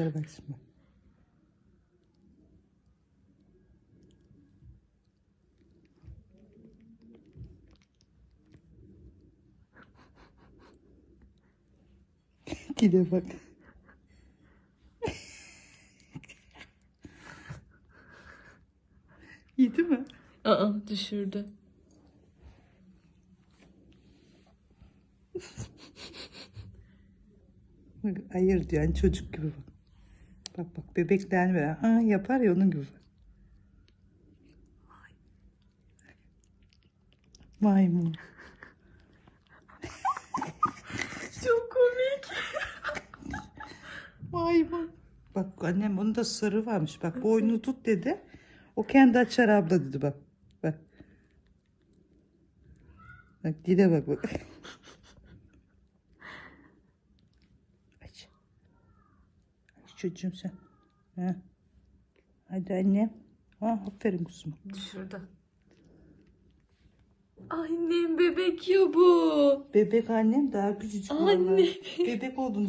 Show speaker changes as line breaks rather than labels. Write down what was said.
Ver bak şimdi. Gide bak. Yedi mi?
Aa düşürdü.
Hayır diyor yani çocuk gibi bak. Bak bak bebeklerini ver. Ha, yapar ya onun gibi. Maymun.
Çok komik.
Maymun. Bak annem onun da sarı varmış. Bak boynunu tut dedi. O kendi açar abla dedi bak. Bak. Bak dile bak bak. çocuğum sen. Ha. Hadi annem. Ha, aferin kuzum.
Düşürdü. Annem bebek ya bu.
Bebek annem daha küçücük.
Anne.
Bebek olduğunu